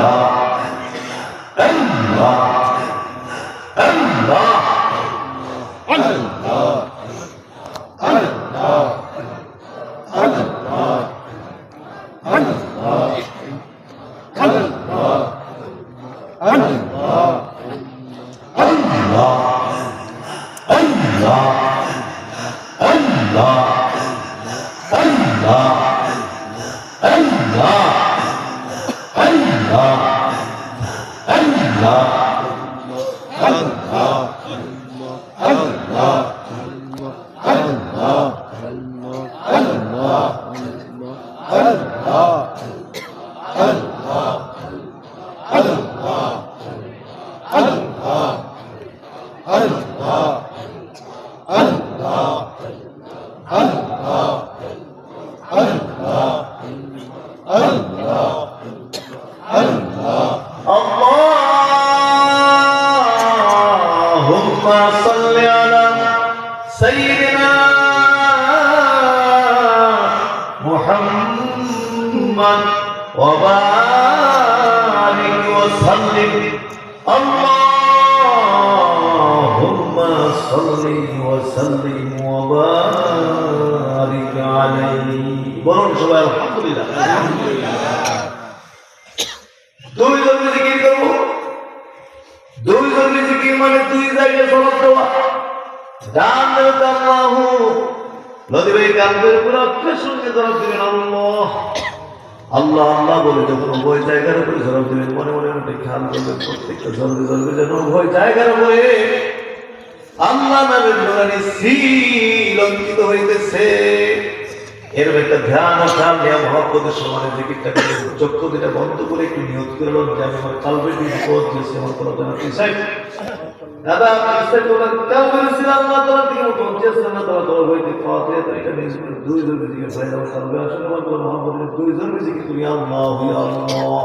Allah 嗯 বরং সবাই আলহামদুলিল্লাহ। দুই জন্য জিকির করব। দুই জন্য জিকির মানে দুই জায়গায় সলাপ দেওয়া। ডান আল্লাহু। নদী ভাই কালবের উপরে অক্ষের সঙ্গে জবাব দিবেন আল্লাহ। আল্লাহ আল্লাহ বলে যখন উভয় জায়গার উপরে জবাব দিবেন, মনে মনে মনে খেয়াল করবেন, প্রত্যেকটা জলবে জলবে যেন উভয় জায়গার উপরে আল্লাহ নামের নোরানি শ্রী লঙ্কিত হইতেছে। এরকম একটা ধ্যান ধ্যান নিয়ে মহাপ্রদের সমানের দিকিটা করে চক্ষু দুটা বন্ধ করে একটু নিয়োগ করে বলুন যে আমি আমার কালবে বিপদ দিয়েছি আমার কোনো যেন বিষয় দাদা দুই জন দুই জন দিকে তুমি আল্লাহ আল্লাহ।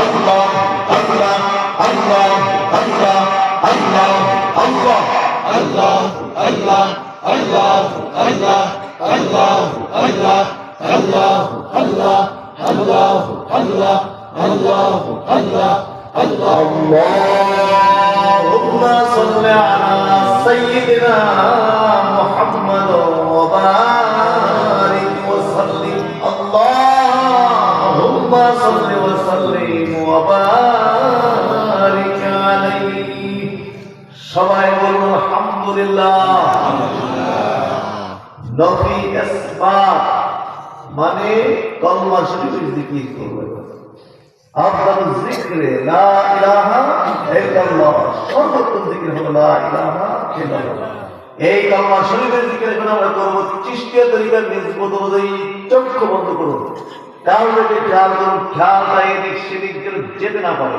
الله الله الله الله الله الله الله الله الله الله الله الله الله الله الله الله الله الله الله اللهم صل على سيدنا محمد وبارك وسلم اللهم صل আলহামদুলিল্লাহ নফি ইসবাত মানে কলমা শরীফের জিকির করবে আফদাল যিকরে লা ইলাহা ইল্লাল্লাহ সর্বোত্তম জিকির হলো লা ইলাহা ইল্লাল্লাহ এই কালমা শরীফের জিকির যখন আমরা করব চিশতিয়া তরিকার নিসবত অনুযায়ী চক্ষু বন্ধ করুন কারণকে খেয়াল করুন খেয়ালটা এদিক সেদিক যেতে না পারে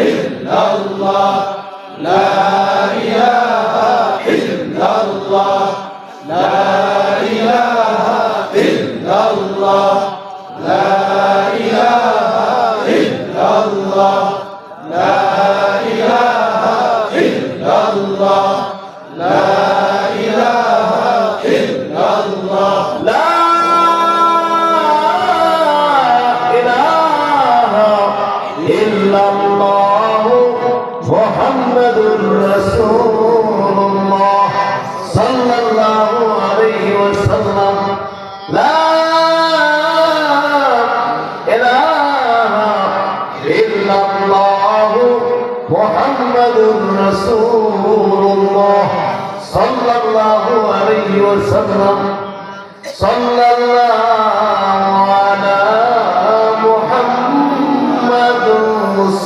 ইল্লাল্লাহ। لا إلا الله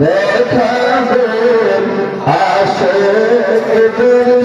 Let her be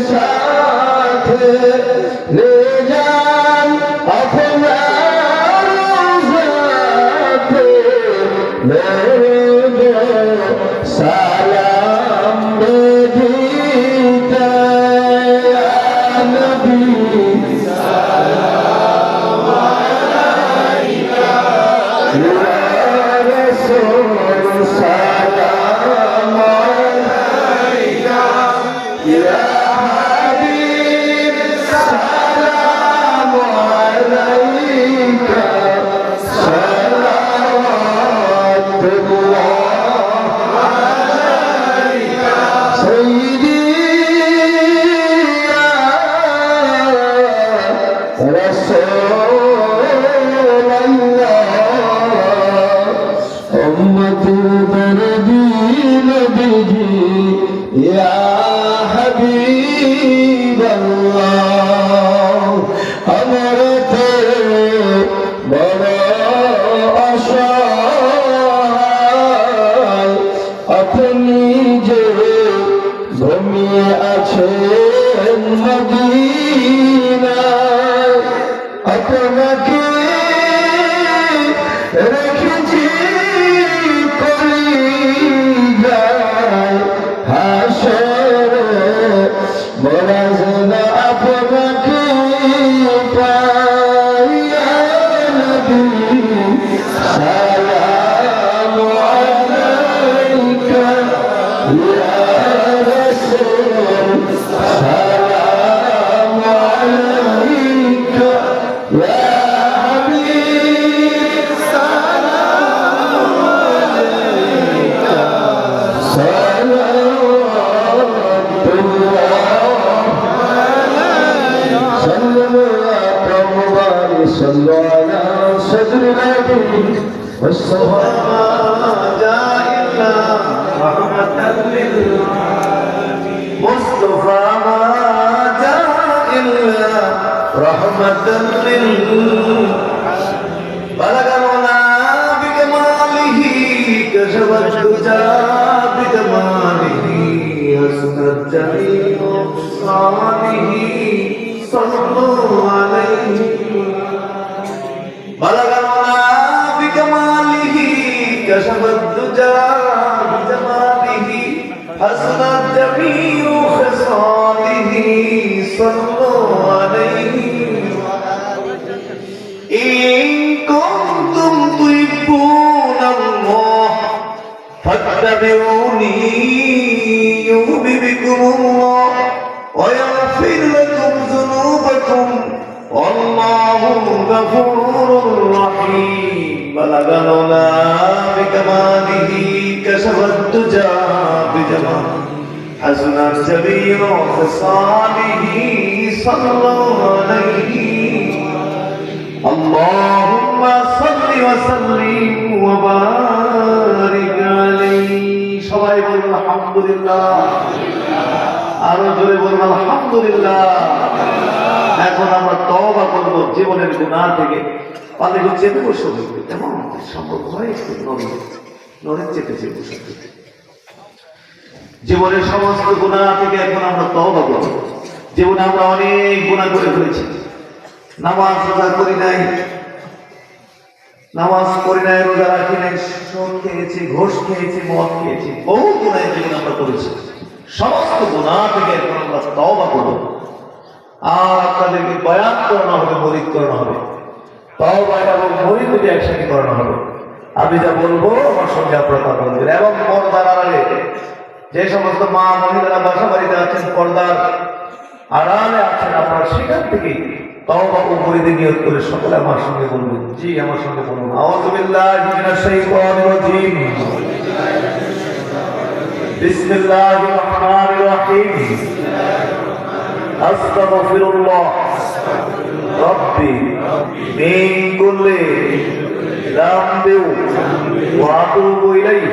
رحمة للعالمين بلغ العلا بكماله كشف الدجى بكماله حسنت جميع صالحه صلوا عليه بلغ العلا بكماله كشف الدجى بجماله حسنت جميع خصاله صلوا عليه إن كنتم تحبون الله فاتبعوني حسنت جميع خصاله صلى الله عليه اللهم صل وسلم وبارك عليه সবাই বলুন আলহামদুলিল্লাহ আরো জোরে বলুন আলহামদুলিল্লাহ এখন আমরা তওবা করব জীবনের গুনাহ থেকে পালে হচ্ছে বসে হইবে তেমন সম্ভব হয় একটু নড়ে নড়ে চেপে চেপে বসে হইবে। জীবনের সমস্ত গুনাহ থেকে এখন আমরা তওবা করব। জীবনে আমরা অনেক গুনাহ করে ফেলেছি। নামাজ রোজা করি নাই। নামাজ করি নাই, রোজা রাখি নাই সুদ খেয়েছি, ঘোষ খেয়েছি, মদ খেয়েছি, বহু গুণায় জীবন আমরা করেছি। সমস্ত গুণা থেকে এখন আমরা তওবা করব। আর আপনাদেরকে বয়ান করানো হবে, মরিদ করানো হবে। তওবা এবং মরিদ একসাথে করানো হবে। আমি যা বলব, আমার সঙ্গে আপনারা এবং পর্দার আড়ালে যে সমস্ত মা মহিলারা বাসা বাড়িতে আছেন, পর্দার আড়ালে আছেন, আপনারা সেখান থেকে আমার সঙ্গে বলবেন। জি, আমার সঙ্গে আতুবু ইলাইহি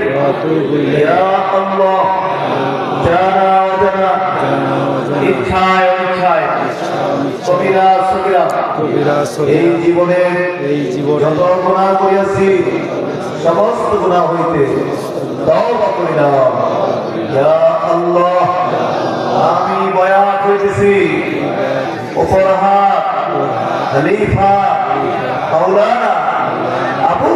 ইয়া আল্লাহ জানা জানা ইচ্ছায় অনিচ্ছায় কবিরা সবিরা। কবিরা এই জীবনের এই জীবনে যত গুণা করিয়াছি সমস্ত গুণা হইতে তওবা করিলাম। ইয়া আল্লাহ আমি বয়াত হইতেছি। উপর খলিফা মাওলানা